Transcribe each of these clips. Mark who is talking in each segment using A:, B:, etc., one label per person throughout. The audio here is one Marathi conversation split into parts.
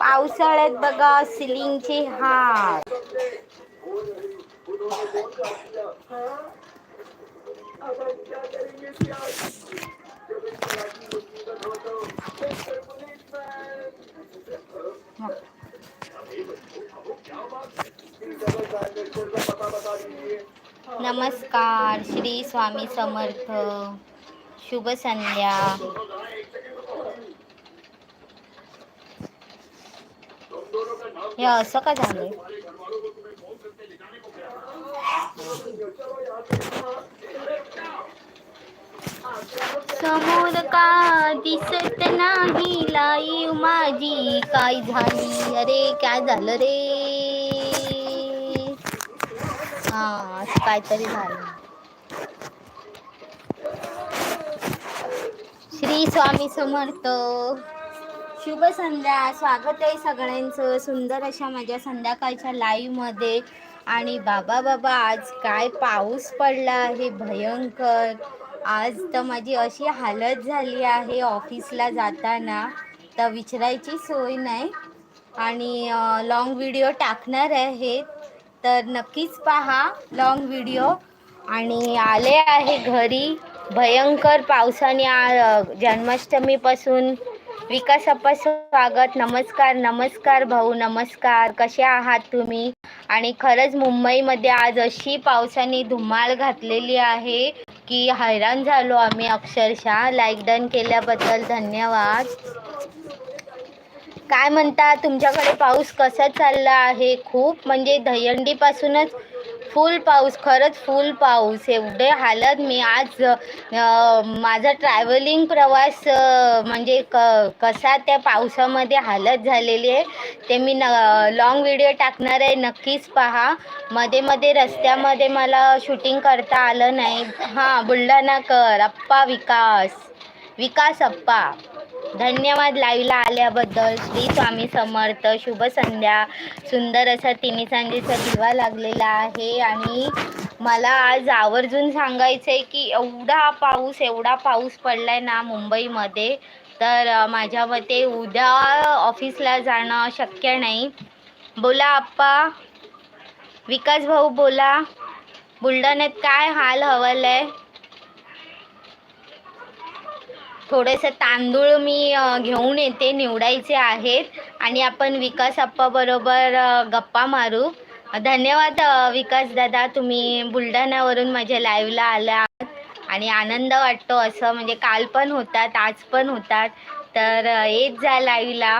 A: पावसाळ्यात बघा सिलिंगचे हार. नमस्कार श्री स्वामी समर्थ. शुभ संध्या. हे असं का झालंय? समोर का दिसत नाही लाईव माझी? काय झाली? अरे काय झालं रे? हा असं काहीतरी झालं. श्री स्वामी समर्थ. शुभ संध्या. स्वागत आहे सगळ्यांचं. सुंदर अशा माझ्या संध्याकाळच्या लाईव्हमध्ये आणि बाबा बाबा आज काय पाऊस पडला आहे? भयंकर. आज तर माझी अशी हालत झाली आहे ऑफिसला जाताना. तर विचारायची सोय नाही. आणि लॉंग व्हिडिओ टाकणार आहे. तर नक्कीच पहा लॉंग व्हिडिओ आणि आले आहे घरी. भयंकर पावसाने जन्माष्टमीपासून विकास अप्पा स्वागत. नमस्कार नमस्कार भाऊ नमस्कार. कसे आहात तुम्ही? आणि खरंच मुंबईमध्ये आज अशी पावसाने धुमाळ घातलेली आहे की हैराण झालो आम्ही अक्षरशः. लाईक डन केल्याबद्दल धन्यवाद. काय म्हणता तुमच्याकडे पाऊस कसा चालला आहे? खूप म्हणजे दहंडीपासूनच फुल पाऊस खरंच फुल पाऊस. एवढे हालत मी आज माझा ट्रॅव्हलिंग प्रवास म्हणजे क कसा त्या पावसामध्ये हालत झालेली आहे ते मी न लाँग व्हिडिओ टाकणार आहे. नक्कीच पहा. मध्ये मध्ये रस्त्यामध्ये मला शूटिंग करता आलं नाही. हां बुलढाणाकर अप्पा विकास. विकास अप्पा. धन्यवाद लाईव्हला आल्याबद्दल. श्री स्वामी समर्थ शुभ संध्या. सुंदर असा तिन्ही दिवा लागलेला आहे आणि मला आज आवर्जून सांगायचं आहे की एवढा पाऊस एवढा पाऊस पडला आहे ना मुंबईमध्ये तर माझ्या मते उद्या ऑफिसला जाणं शक्य नाही. बोला आप्पा. विकास भाऊ बोला. बुलढाण्यात काय हाल हवल आहे थोडेसे तांदूळ मी घेऊन येते निवडायचे आहेत. आणि आपण विकास बरोबर गप्पा मारू. धन्यवाद विकास दादा. तुम्ही बुलढाण्यावरून माझ्या लाईव्हला आला आणि आनंद वाटतो असं म्हणजे काल पण होतात आज पण होतात. तर येत जा लाईव्हला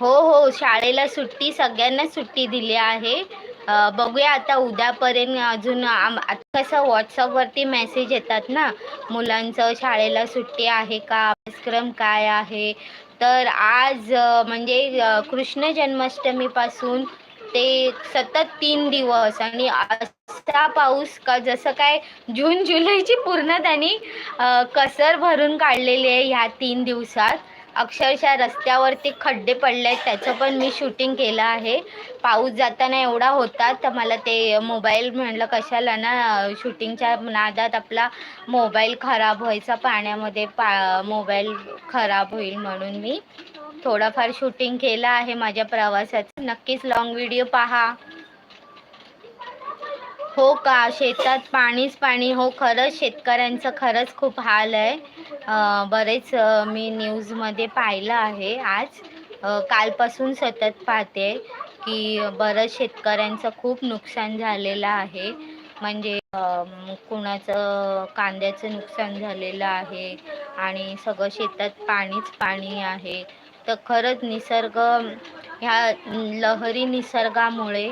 A: हो हो. शाळेला सुट्टी सगळ्यांनाच सुट्टी दिली आहे. बघूया आता उद्यापर्यंत अजून आम आता कसं व्हॉट्सअपवरती मेसेज येतात ना? मुलांचं शाळेला सुट्टी आहे का? अभ्यासक्रम काय आहे? तर आज म्हणजे कृष्ण जन्माष्टमीपासून ते सतत तीन दिवस आणि असा पाऊस का जसं काय जून जुलैची पूर्ण त्यांनी कसर भरून काढलेली आहे ह्या तीन दिवसात. अक्षरशः रस्त्यावरती खड्डे पडले आहेत त्याचं पण मी शूटिंग केलं आहे. पाऊस जाताना एवढा होता तर मला ते मोबाईल म्हणलं कशाला ना शूटिंगच्या नादात आपला मोबाईल खराब व्हायचा पाण्यामध्ये पा मोबाईल खराब होईल म्हणून मी थोडाफार शूटिंग केलं आहे माझ्या प्रवासाचं. नक्कीच लाँग व्हिडिओ पहा. हो का? शेतात पाणीच पाणी. हो खरंच शेतकऱ्यांचं खरंच खूप हाल आहे. बरेच मी न्यूजमध्ये पाहिलं आहे आज. कालपासून सतत पाहते की बरंच शेतकऱ्यांचं खूप नुकसान झालेलं आहे. म्हणजे कुणाचं कांद्याचं नुकसान झालेलं आहे आणि सगळं शेतात पाणीच पाणी आहे. तर खरंच निसर्ग ह्या लहरी निसर्गामुळे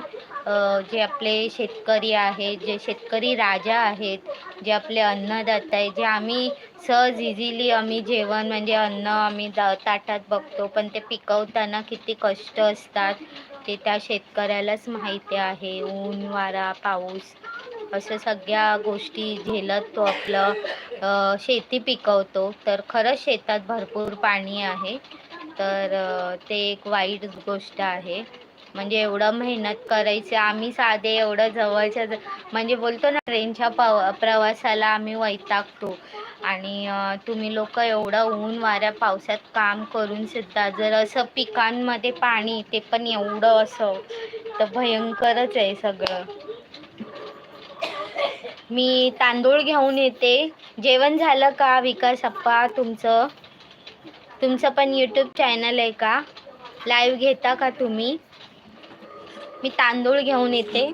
A: जे आपले शेतकरी आहेत जे शेतकरी राजा आहेत जे आपले अन्नदाता आहे जे आम्ही सहज इझिली आम्ही जेवण म्हणजे अन्न आम्ही दा ताटात बघतो पण ते पिकवताना किती कष्ट असतात. ते त्या शेतकऱ्यालाच माहिती आहे. ऊन वारा पाऊस असं सगळ्या गोष्टी झेलत तो आपलं शेती पिकवतो. तर खरंच शेतात भरपूर पाणी आहे. तर ते एक वाईट गोष्ट आहे. म्हणजे एवढं मेहनत करायचे आम्ही साधे एवढं जवळच्या म्हणजे बोलतो ना ट्रेनच्या पव प्रवासाला आम्ही वैतागतो. आणि तुम्ही लोक एवढं ऊन वाऱ्या पावसात काम करून सुद्धा जर असं पिकांमध्ये पाणी ते पण एवढं असं तर भयंकरच आहे सगळं. मी तांदूळ घेऊन येते. जेवण झालं का विकास अप्पा तुमचं? तुमचं पण यूट्यूब चॅनल आहे का? लाईव्ह घेता का तुम्ही? मी तांदूळ घेऊन येते.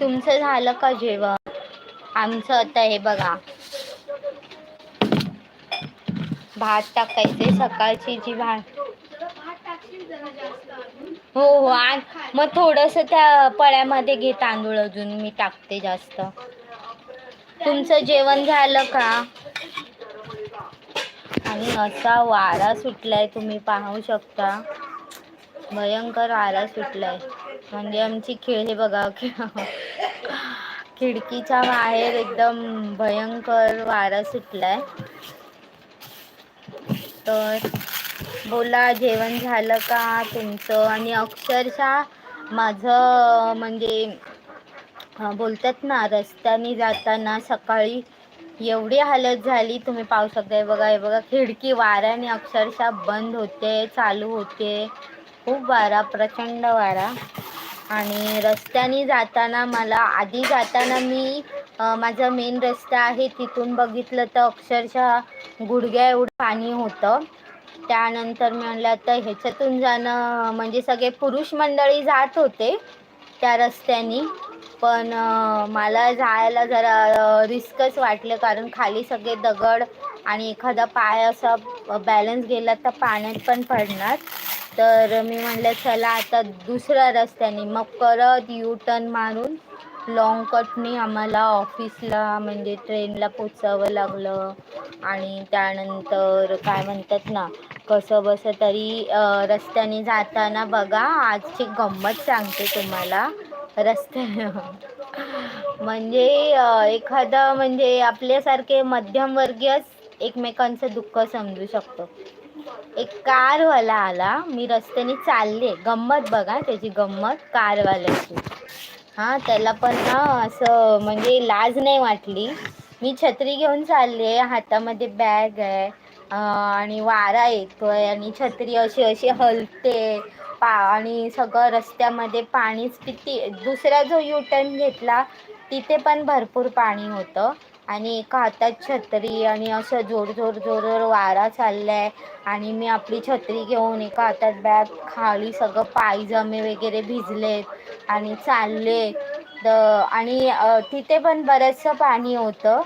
A: तुमचं झालं का जेवण? आमचं आता हे बघा. भात टाकायचे सकाळची जी भात हो हो आणि. मग थोडस त्या पळ्यामध्ये घे तांदूळ अजून मी टाकते जास्त. तुमचं जेवण झालं का? आणि असा वारा सुटलाय तुम्ही पाहू शकता. भयंकर वारा सुटलाय. म्हणजे आमची खेळ हे बघा खिडकीच्या बाहेर एकदम भयंकर वारा सुटलाय. तर बोला जेवण झालं का तुमचं? आणि अक्षरशः माझं म्हणजे बोलतात ना रस्त्याने जाताना सकाळी एवढी हालत झाली तुम्ही पाहू शकता बघा हे बघा खिडकी वाऱ्याने अक्षरशः बंद होते चालू होते. खूप वारा प्रचंड वारा. आणि रस्त्याने जाताना मला आधी जाताना मी माझा मेन रस्ता आहे तिथून बघितलं तर अक्षरशः गुडघ्या एवढं पाणी होतं. त्यानंतर मी म्हणलं आता ह्याच्यातून जाणं म्हणजे सगळे पुरुष मंडळी जात होते त्या रस्त्याने पण मला जायला जरा रिस्कच वाटलं कारण खाली सगळे दगड आणि एखादा पाय असा बॅलन्स गेला तर पाण्यात पण पडणार. तर मी म्हणलं चला आता दुसऱ्या रस्त्याने. मग परत यू टर्न मारून लॉंग कटनी आम्हाला ऑफिसला म्हणजे ट्रेनला पोचावं लागलं. आणि त्यानंतर काय म्हणतात ना कसं बसं तरी रस्त्याने जाताना बघा आजची गंमत सांगते तुम्हाला. रस्त्या म्हणजे एखादं म्हणजे आपल्यासारखे मध्यमवर्गीयच एकमेकांचं दुःख समजू शकतो. एक कारवाला आला. मी रस्त्याने चालले. गंमत बघा त्याची गंमत कारवाल्याची. हां त्याला पण ना असं म्हणजे लाज नाही वाटली. मी छत्री घेऊन चालले. हातामध्ये बॅग आहे. आणि वारा येतोय आणि छत्री अशी अशी हलते. पा आणि सगळं रस्त्यामध्ये पाणीच किती दुसरा जो यू टर्न घेतला तिथे पण भरपूर पाणी होतं. आणि एका हातात छत्री आणि असं जोर जोर जोर जोर वारा चाललाय. आणि मी आपली छत्री घेऊन एका हातात बॅग खाली सगळं पायजमे वगैरे भिजलेत आणि चालले तर आणि तिथे पण बरंचसं पाणी होतं.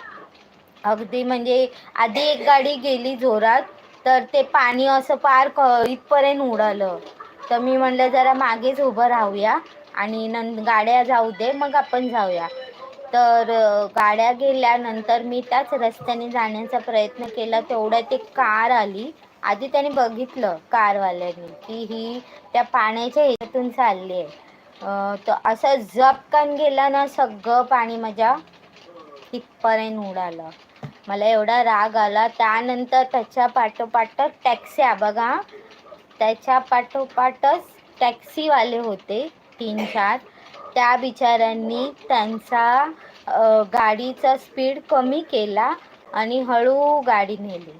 A: अगदी म्हणजे आधी एक गाडी गेली जोरात तर ते पाणी असं पार क इथपर्यंत उडालं. तर मी म्हणलं जरा मागेच उभं राहूया आणि नं गाड्या जाऊ दे मग आपण जाऊया. तर गाड्या गेल्यानंतर मी त्याच रस्त्याने जाण्याचा प्रयत्न केला. तेवढ्यात एक कार आली. आधी त्याने बघितलं कारवाल्याने की ही त्या पाण्याच्या ह्याच्यातून चालली आहे. तर असं जपकन गेला ना सगळं पाणी माझ्या तिथपर्यंत उडालं. मला एवढा राग आला. त्यानंतर त्याच्या पाठोपाठ टॅक्स्या बघा. त्याच्या पाठोपाठच टॅक्सीवाले होते तीन चार. त्या बिचाऱ्यांनी त्यांचा गाडीचा स्पीड कमी केला आणि हळू गाडी नेली.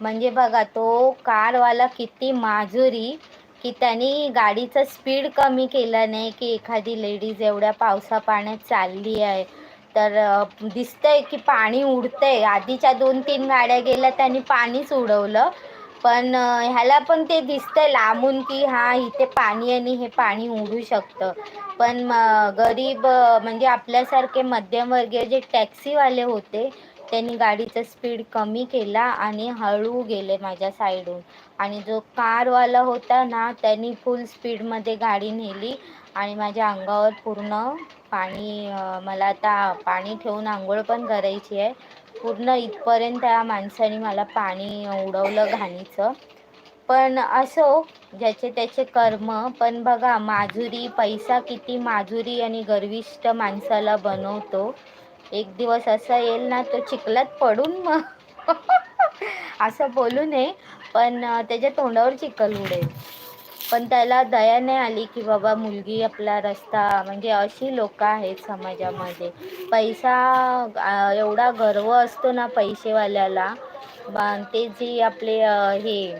A: म्हणजे बघा तो कारवाला किती माजुरी की त्यांनी गाडीचा स्पीड कमी केला नाही की एखादी लेडीज एवढ्या पावसा पाण्यात चालली आहे. तर दिसतंय की पाणी उडतंय. आधीच्या दोन तीन गाड्या गेल्या त्यांनी पाणीच उडवलं. पण ह्याला पण ते दिसतंय लांबून की हा इथे पाणी आणि हे पाणी उडू शकतं. पण गरीब म्हणजे आपल्यासारखे मध्यमवर्गीय जे टॅक्सीवाले होते त्यांनी गाडीचा स्पीड कमी केला आणि हळू गेले माझ्या साईडून. आणि जो कारवाला होता ना त्यांनी फुल स्पीडमध्ये गाडी नेली आणि माझ्या अंगावर पूर्ण पाणी मला आता पाणी ठेवून आंघोळ पण करायची आहे. पूर्ण इथपर्यंत या माणसाने मला पाणी उडवलं घाणीचं. पण असो हो, ज्याचे त्याचे कर्म पण बघा माजुरी पैसा किती माजुरी आणि गर्विष्ट माणसाला बनवतो. एक दिवस असा येईल ना तो चिखलात पडून मग. असं बोलू नये पण त्याच्या तोंडावर चिखल उडेल. पण त्याला दया नाही आली की बाबा मुलगी आपला रस्ता म्हणजे अशी लोक आहेत समाजामध्ये. पैसा एवढा गर्व असतो ना पैसेवाल्याला. ते जे आपले हे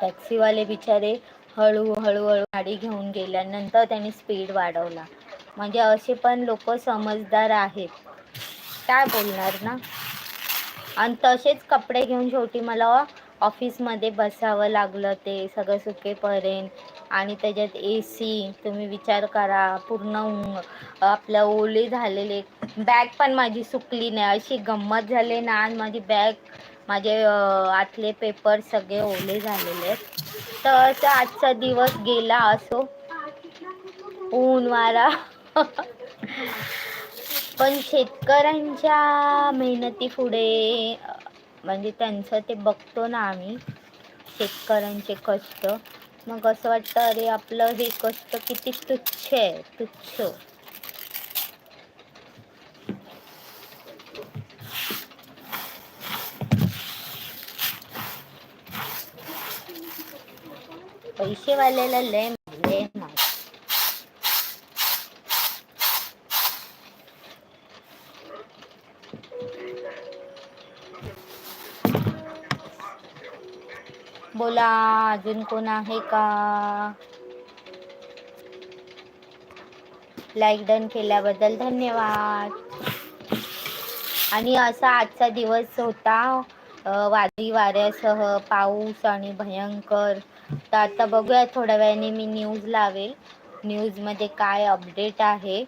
A: टॅक्सीवाले बिचारे हळू हळूहळू गाडी घेऊन गेल्यानंतर त्यांनी स्पीड वाढवला. म्हणजे असे पण लोक समजदार आहेत. काय बोलणार ना? आणि तसेच कपडे घेऊन शेवटी मला ऑफिसमध्ये बसावं लागलं ते सगळं सुकेपर्यंत. आणि त्याच्यात ए सी तुम्ही विचार करा पूर्ण आपल्या ओले झालेले. बॅग पण माझी सुकली नाही. अशी गंमत झाली ना आणि माझी बॅग माझे आतले पेपर सगळे ओले झालेले. आहेत तर आजचा दिवस गेला असो. ऊन वारा. पण शेतकऱ्यांच्या मेहनती पुढे म्हणजे त्यांचं ते बघतो ना आम्ही शेतकऱ्यांचे कष्ट. मग असं वाटतं अरे आपलं हे कष्ट किती तुच्छ आहे तुच्छ. पैसेवाल्याला लय लय बोला अजून कोण आहे का? लाईक डन केल्याबद्दल धन्यवाद. आणि असा आजचा दिवस होता वादळी वाऱ्यासह पाऊस आणि भयंकर. तर आता बघूया थोड्या वेळाने मी न्यूज लावेल. न्यूजमध्ये काय अपडेट आहे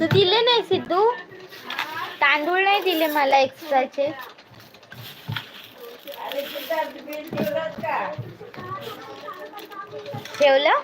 A: तू दिले नाही सिद्धू तांदूळ नाही दिले मला एक्स्ट्राचे. ठेवलं?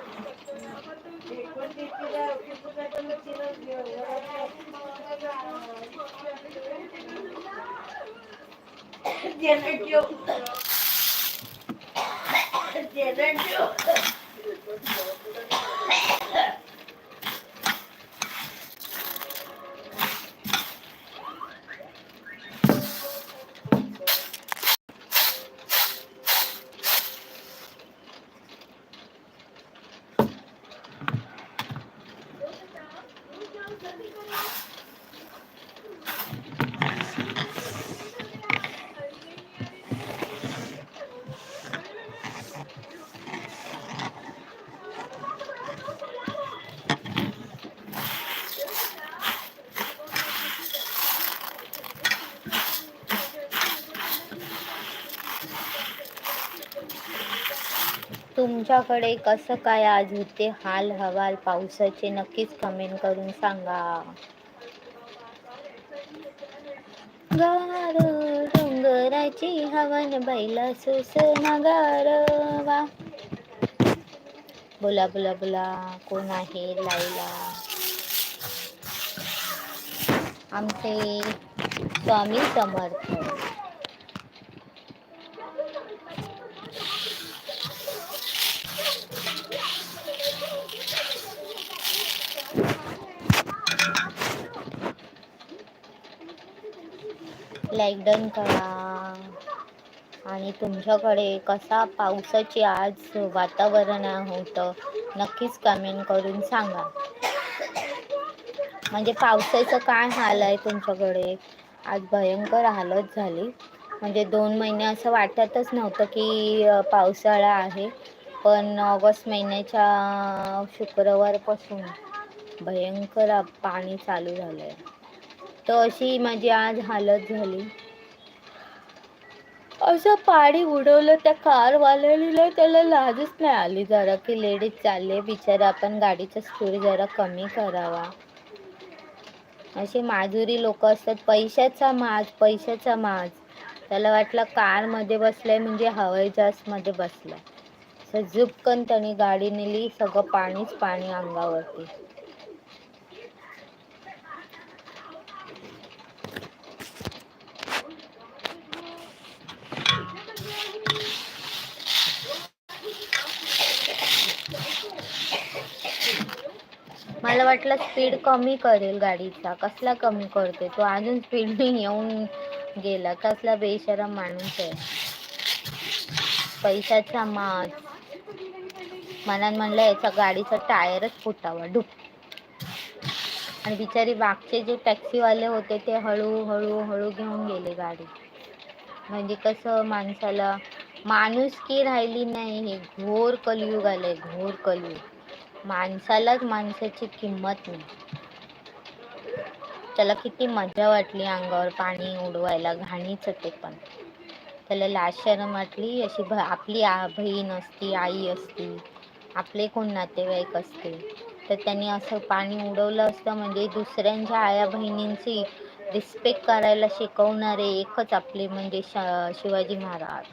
A: तुमच्याकडे कसं काय आज होते हाल हवाल? पावसाचे नक्कीच कमेंट करून सांगा. गार डोंगराची हवन बैला सुस गारवा बोला बोला बोला कोण आहे लाईला आमचे स्वामी समर्थ. लाईक डन करा. आणि तुमच्याकडे कसा पावसाची आज वातावरण होतं नक्कीच कमेंट करून सांगा. म्हणजे पावसाचं काय हाल आहे तुमच्याकडे? आज भयंकर हालत झाली. म्हणजे दोन महिने असं वाटतच नव्हतं की पावसाळा आहे. पण ऑगस्ट महिन्याच्या शुक्रवारपासून भयंकर पाणी चालू झालं आहे तर अशी माझी आज हालत झाली. असं पाणी उडवलं त्या कारवाल्याला त्याला लाजच नाही आली जरा की लेडीज चालले बिचारा आपण गाडीचा स्पीड जरा कमी करावा. असे माजुरी लोक असतात. पैशाचा माज पैशाचा माज. त्याला वाटलं कारमध्ये बसलाय म्हणजे हवाई जहाजमध्ये बसलाय. झुपकन त्याने गाडी नेली सगळं पाणीच पाणी अंगावरती. मला वाटलं स्पीड कमी करेल गाडीचा. कसला कमी करते? तो अजून स्पीडने येऊन गेला. कसला बेशरम माणूस आहे. पैशाचा माज मनात म्हणलं याचा गाडीचा टायरच फुटावा. डुप. आणि बिचारी मागचे जे टॅक्सीवाले होते ते हळूहळू हळू घेऊन गेले गाडी. म्हणजे कसं माणसाला माणूस की राहिली नाही हे घोर कलयुग आलंय घोर कलयुग. माणसालाच माणसाची किंमत नाही. त्याला किती मजा वाटली अंगावर पाणी उडवायला घाणीच ते पण. त्याला लाज शरम वाटली अशी भ आपली आ बहीण असती आई असती आपले कोण नातेवाईक असते तर त्यांनी असं पाणी उडवलं असतं म्हणजे दुसऱ्यांच्या आया बहिणींची रिस्पेक्ट करायला शिकवणारे एकच आपले म्हणजे श शिवाजी महाराज.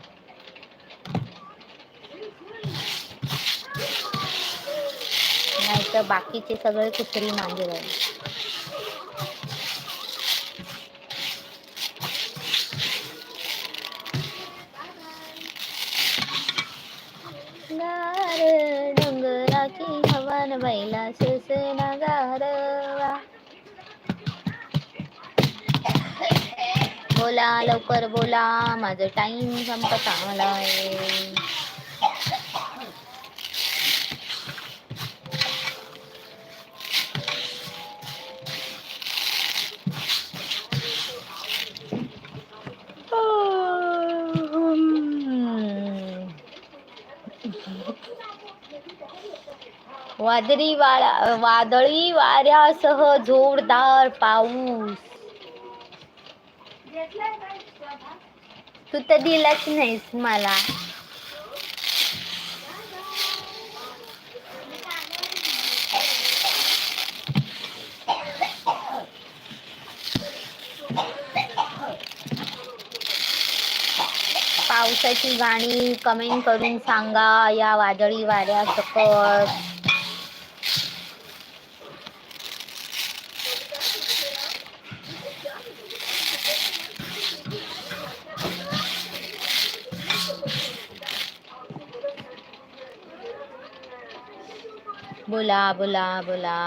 A: नाही तर बाकीचे सगळे कुत्री मागे आहे डोंगराची हवन बैला सुसना गारवा बोला लवकर बोला माझं टाइम संपत आलाय. वादळी वारा वादळी वाऱ्यासह जोरदार पाऊस. तू तर दिलाच नाहीस मला. पावसाची गाणी कमेंट करून सांगा या वादळी वाऱ्या सकट बोला बोला बोला.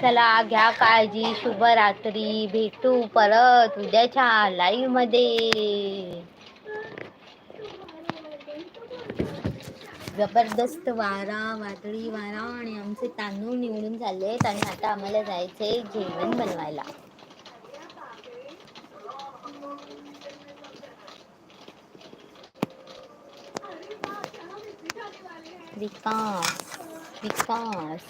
A: चला घ्या काळजी. शुभरात्री. भेटू परत उद्याच्या लाईव्हमध्ये. जबरदस्त वारा वादळी वारा आणि आमचे तांदूळ निवडून झाले आहेत आणि आता आम्हाला जायचंय जेवण बनवायला. विकास विकास